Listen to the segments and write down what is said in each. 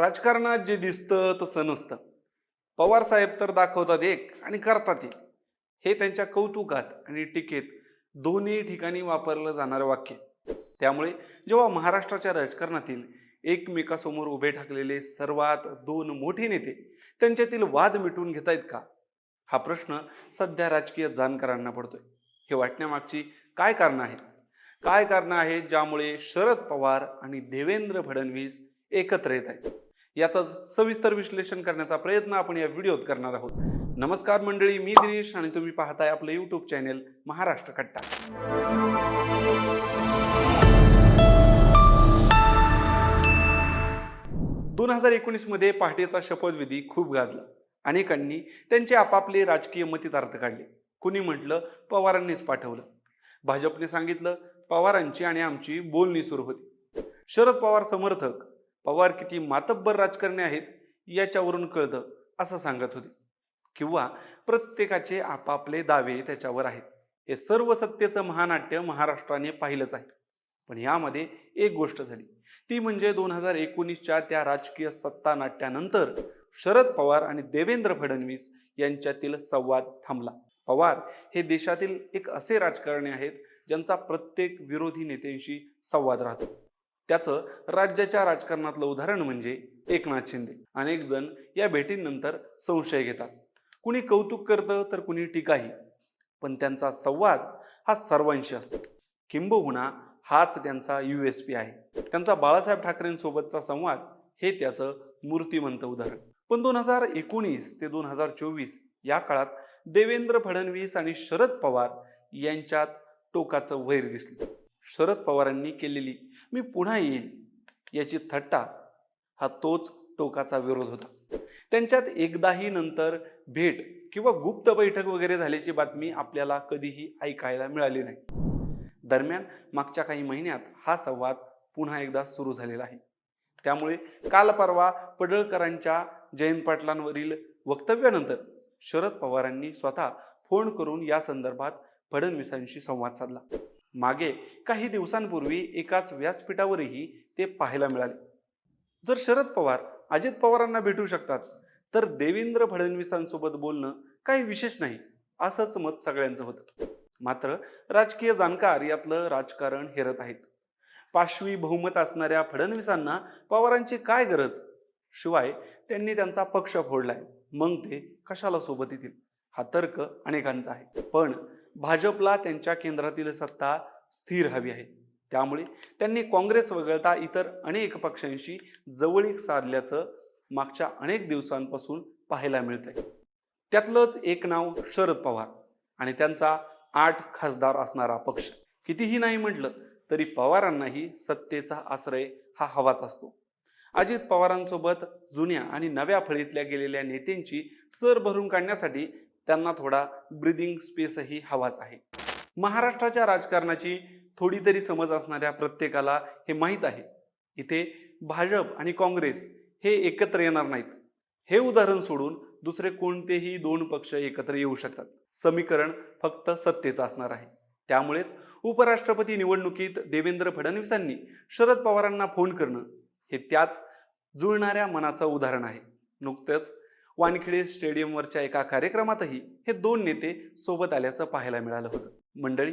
राजकारणात जे दिसतं तसं नसतं. पवार साहेब तर दाखवतात एक आणि करतात एक. हे त्यांच्या कौतुकात आणि टीकेत दोन्ही ठिकाणी वापरलं जाणारं वाक्य. त्यामुळे जेव्हा महाराष्ट्राच्या राजकारणातील एकमेकासमोर उभे ठाकलेले सर्वात दोन मोठे नेते त्यांच्यातील वाद मिटवून घेतायत का? हा प्रश्न सध्या राजकीय जाणकारांना पडतोय. हे वाटण्यामागची काय कारणं आहेत? काय कारणं आहेत ज्यामुळे शरद पवार आणि देवेंद्र फडणवीस एकत्र येत आहेत? याचंच सविस्तर विश्लेषण करण्याचा प्रयत्न आपण या व्हिडिओत करणार आहोत. नमस्कार मंडळी मी दिनेश आणि तुम्ही पाहताय आपलं युट्यूब चॅनेल महाराष्ट्र कट्टा. दोन हजार एकोणीसमध्ये पहाटेचा शपथविधी खूप गाजला. अनेकांनी त्यांचे आपापले राजकीय मतितार्थ काढले. कुणी म्हटलं पवारांनीच पाठवलं. भाजपने सांगितलं पवारांची आणि आमची बोलणी सुरू होती. शरद पवार समर्थक पवार किती मातब्बर राजकारणी आहेत याच्यावरून कळतं असं सांगत होते. किंवा प्रत्येकाचे आपापले दावे त्याच्यावर आहेत. हे सर्व सत्तेचं महानाट्य महाराष्ट्राने पाहिलंच आहे. पण यामध्ये एक गोष्ट झाली. ती म्हणजे दोन हजार एकोणीसच्या त्या राजकीय सत्ता नाट्यानंतर शरद पवार आणि देवेंद्र फडणवीस यांच्यातील संवाद थांबला. पवार हे देशातील एक असे राजकारणी आहेत ज्यांचा प्रत्येक विरोधी नेत्यांशी संवाद राहतो. त्याचं राज्याच्या राजकारणातलं उदाहरण म्हणजे एकनाथ शिंदे. अनेक जण या भेटींनंतर संशय घेतात. कुणी कौतुक करतं तर कुणी टीकाही. पण त्यांचा संवाद हा सर्वांशी असतो. किंबहुना हाच त्यांचा यू एस पी आहे. त्यांचा बाळासाहेब ठाकरेंसोबतचा संवाद हे त्याचं मूर्तिमंत उदाहरण. पण दोन हजार एकोणीस ते दोन हजार चोवीस या काळात देवेंद्र फडणवीस आणि शरद पवार यांच्यात टोकाचं वैर दिसलं. शरद पवारांनी केलेली. मी पुन्हा येईल याची थट्टा हा तोच टोकाचा विरोध होता. त्यांच्यात एकदाही नंतर भेट किंवा गुप्त बैठक वगैरे झाल्याची बातमी आपल्याला कधीही ऐकायला मिळाली नाही. दरम्यान मागच्या काही महिन्यात हा संवाद पुन्हा एकदा सुरू झालेला आहे. त्यामुळे काल परवा पडळकरांच्या जयंत पाटलांवरील वक्तव्यानंतर शरद पवारांनी स्वतः फोन करून या संदर्भात फडणवीसांशी संवाद साधला. मागे काही दिवसांपूर्वी एकाच व्यासपीठावरही ते पाहायला मिळाले. जर शरद पवार अजित पवारांना भेटू शकतात तर देवेंद्र फडणवीसांसोबत बोलणं काही विशेष नाही असंच मत सगळ्यांचं होतं. मात्र राजकीय जाणकार यातलं राजकारण हेरत आहेत. पाशवी बहुमत असणाऱ्या फडणवीसांना पवारांची काय गरज? शिवाय त्यांनी त्यांचा पक्ष फोडलाय. मग ते कशाला सोबत येतील? हा तर्क अनेकांचा आहे. पण भाजपला त्यांच्या केंद्रातील सत्ता स्थिर हवी आहे. त्यामुळे त्यांनी काँग्रेस वगळता इतर अनेक पक्षांशी जवळीक साधल्याचं मागच्या अनेक दिवसांपासून पाहायला मिळतंय. त्यातलंच एक नाव शरद पवार आणि त्यांचा आठ खासदार असणारा पक्ष. कितीही नाही म्हटलं तरी पवारांनाही सत्तेचा आश्रय हा हवाच असतो. अजित पवारांसोबत जुन्या आणि नव्या फळीतल्या गेलेल्या नेत्यांची सर भरून काढण्यासाठी त्यांना थोडा ब्रिदिंग स्पेसही हवाच आहे. महाराष्ट्राच्या राजकारणाची थोडी तरी समज असणाऱ्या प्रत्येकाला हे माहीत आहे. इथे भाजप आणि काँग्रेस हे एकत्र येणार नाहीत. हे उदाहरण सोडून दुसरे कोणतेही दोन पक्ष एकत्र येऊ शकतात. समीकरण फक्त सत्तेचं असणार आहे. त्यामुळेच उपराष्ट्रपती निवडणुकीत देवेंद्र फडणवीसांनी शरद पवारांना फोन करणं हे त्याच जुळणाऱ्या मनाचं उदाहरण आहे. नुकतंच वानखेडे स्टेडियमवरच्या एका कार्यक्रमातही हे दोन नेते सोबत आल्याचं पाहायला मिळालं होतं. मंडळी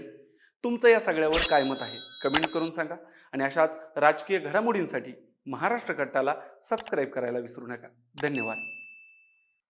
तुमचं या सगळ्यावर काय मत आहे? कमेंट करून सांगा आणि अशाच राजकीय घडामोडींसाठी महाराष्ट्र कट्टाला सबस्क्राईब करायला विसरू नका. धन्यवाद.